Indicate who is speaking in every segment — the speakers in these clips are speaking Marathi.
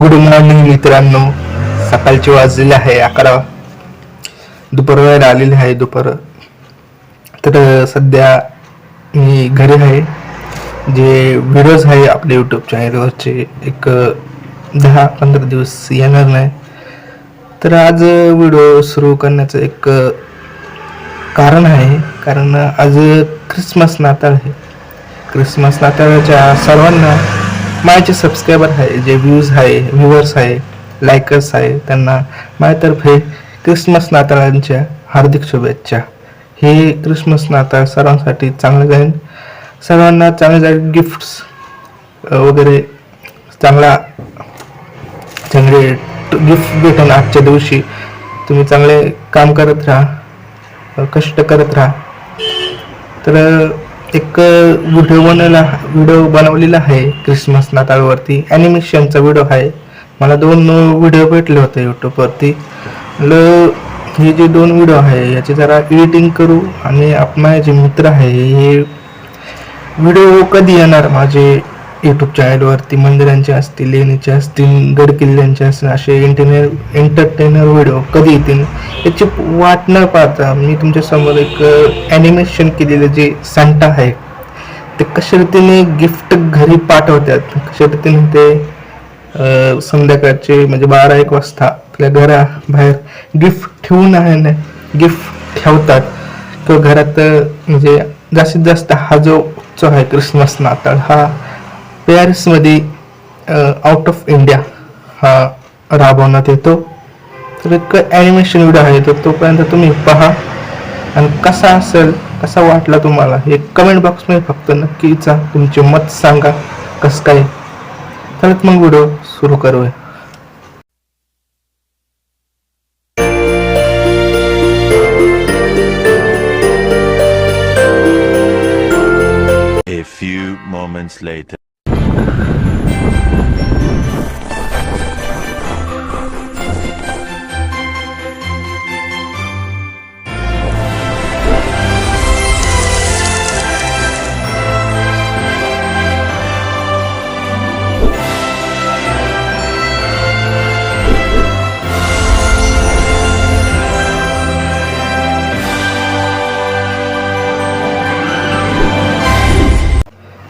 Speaker 1: गुड मॉर्निंग मित्रांनो. सकाळचे वाजलेले आहे अकरा. दुपार वेळेला आलेले आहे दुपार. तर सध्या मी घरी आहे. जे व्हिडिओज आहे आपल्या यूट्यूब चॅनलवरचे एक दहा पंधरा दिवस येणार नाही. तर आज व्हिडिओ सुरू करण्याचं एक कारण आहे. कारण आज ख्रिसमस नाताळ आहे. ख्रिसमस नाताळच्या सर्वांना माझे सबस्क्रायबर आहे जे व्ह्यूज आहे व्ह्युअर्स आहे लायकर्स आहे त्यांना माझ्यातर्फे क्रिसमस नाताळांच्या हार्दिक शुभेच्छा. हे क्रिसमस नाताळ सर्वांसाठी चांगलं जाईल. सर्वांना चांगले जाईल गिफ्ट्स वगैरे चांगला चांगले गिफ्ट भेटेल आजच्या दिवशी. तुम्ही चांगले काम करत राहा कष्ट करत राहा. तर एक व्हिडिओ बनवला व्हिडिओ बनवलेला आहे क्रिसमस नाताळवरती. ॲनिमेशनचा व्हिडिओ आहे. मला दोन व्हिडिओ भेटले होते यूट्यूबवरती ल हे जे दोन व्हिडिओ आहे याची जरा एडिटिंग करू आणि आप माझे जे मित्र आहे हे व्हिडिओ कधी येणार? माझे यूट्यूब चॅनलवरती मंदिरांचे असतील लेणीचे असतील गड किल्ल्यांचे असतील असे एंटरटेनर एंटरटेनर व्हिडिओ कधी येतील याची वाट न पाहता मी तुमच्यासमोर एक ॲनिमेशन केलेलं जे सांटा आहे ते कशा रीतीने गिफ्ट घरी पाठवतात कशा रीतीने ते संध्याकाळचे म्हणजे बारा एक वाजता आपल्या घराबाहेर गिफ्ट ठेवून आहे ना गिफ्ट ठेवतात किंवा घरात म्हणजे जास्तीत जास्त हा जो उत्सव आहे क्रिसमस नाताळ हा पॅरिसमध्ये आउट ऑफ इंडिया हा राबवण्यात येतो. तर एक ॲनिमेशन व्हिडिओ आहे तर तोपर्यंत तुम्ही पहा. आणि कसा असेल कसा वाटला तुम्हाला हे कमेंट बॉक्समध्ये फक्त नक्कीचा तुमचे मत सांगा कसं काय. तर मग व्हिडिओ सुरू करूया.
Speaker 2: A few moments later.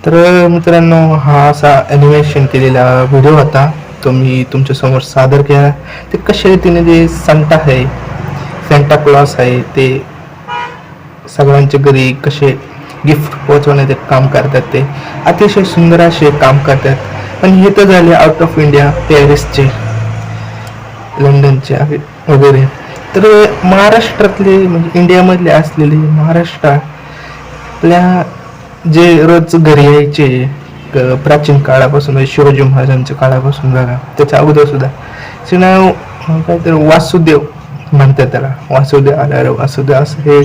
Speaker 1: तर मित्रांनो हा असा ॲनिमेशन केलेला व्हिडिओ होता. तो मी तुमच्यासमोर सादर केला. ते कशा रीतीने जे संटा आहे सेंटा क्लॉस आहे ते सगळ्यांच्या घरी कसे गिफ्ट पोहोचवण्याचे काम करतात ते अतिशय सुंदर असे काम करतात. पण हे तर झाले आउट ऑफ इंडिया पॅरिसचे लंडनचे वगैरे. तर महाराष्ट्रातले म्हणजे इंडियामधले असलेले महाराष्ट्रातल्या जे रोज घरी यायचे प्राचीन काळापासून म्हणजे शिवाजी महाराजांच्या काळापासून बघा त्याच्या अगोदर सुद्धा. शिनाव नाव काहीतरी वासुदेव म्हणतात त्याला. वासुदेव आल्यावर वासुदेव असं हे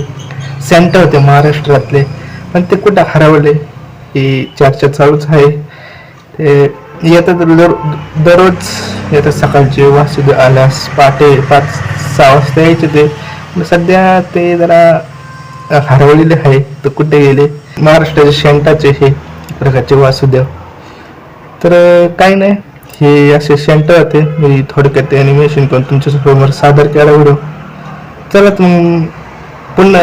Speaker 1: सेंटर होते महाराष्ट्रातले. पण ते कुठं हरवले ही चर्चा चालूच आहे. ते येतात दर दररोज येतात सकाळचे वासुदेव आल्यास पहाटे पाच सहा वाजता यायचे ते. सध्या ते जरा हरवलेले आहे तर कुठे गेले? महाराष्ट्राचे शेंटाचे हे प्रकारचे वासुदेव तर काही नाही हे असे शेंट होते. मी थोडक्यात ॲनिमेशन करून तुमच्यासमोर सादर केला व्हिडिओ. चला मग पुन्हा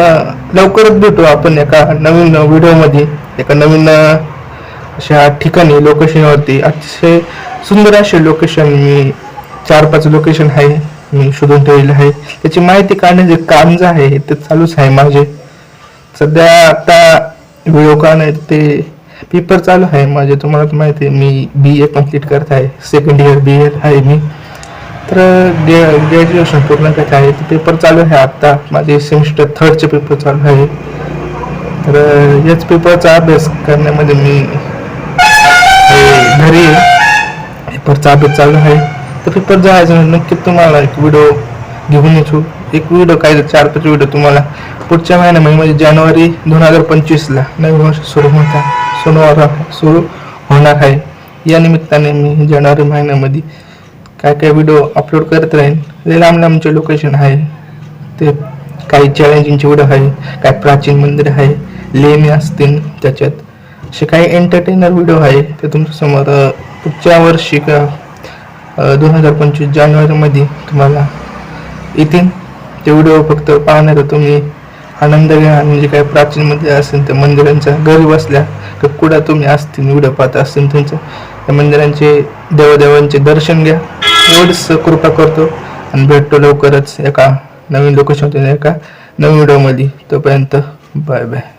Speaker 1: लवकरच भेटू आपण एका नवीन व्हिडिओमध्ये. एका नवीन अशा ठिकाणी लोकेशनवरती अतिशय सुंदर असे लोकेशन मी चार पाच लोकेशन आहे मी शोधून ठेवलेलं आहे. त्याची माहिती काढण्याचे काम जे आहे ते चालूच आहे माझे. सध्या आता व्हिडिओ नाही ते पेपर चालू आहे माझे. तुम्हाला माहिती आहे मी बी ए कंप्लीट करत आहे. सेकंड इयर बी ए आहे मी. तर ग्रॅज्युएशन पूर्ण करत आहे. ते पेपर चालू आहे आत्ता. माझे सेमिस्टर थर्डचे पेपर चालू आहे. तर याच पेपरचा अभ्यास करण्यामध्ये मी घरी पेपरचा अभ्यास चालू आहे. तर पेपर जायचं म्हणजे नक्की तुम्हाला एक व्हिडिओ घेऊन येतो एक व्हिडिओ काय चार पाच व्हिडिओ तुम्हाला पुढच्या महिन्यामध्ये म्हणजे जानेवारी दोन हजार पंचवीसला नवीन वर्ष सुरू होता. सोमवार सुरू होणार आहे. या निमित्ताने मी जानेवारी महिन्यामध्ये काय काय व्हिडिओ अपलोड करत राहीन लय लांब लांबचे लोकेशन आहे ते काही चॅलेंजिंगचे व्हिडिओ आहे काय प्राचीन मंदिर आहे लेणी असतील त्याच्यात. असे काही एंटरटेनर व्हिडिओ आहे ते तुमच्यासमोर पुढच्या वर्षी का दोन हजार पंचवीस जानेवारीमध्ये तुम्हाला येतील. ते व्हिडिओ फक्त पाहणार तुम्ही आनंद घ्या आणि जे काही प्राचीन मंदिर असेल त्या मंदिरांच्या घरी बसल्या तर कुठं तुम्ही असतील व्हिडिओ पाहत असतील त्यांचं त्या मंदिरांचे देवदेवांचे दर्शन घ्या. एवढंच कृपा करतो आणि भेटतो लवकरच एका नवीन लोकेशन एका नवीन व्हिडिओमध्ये तोपर्यंत बाय बाय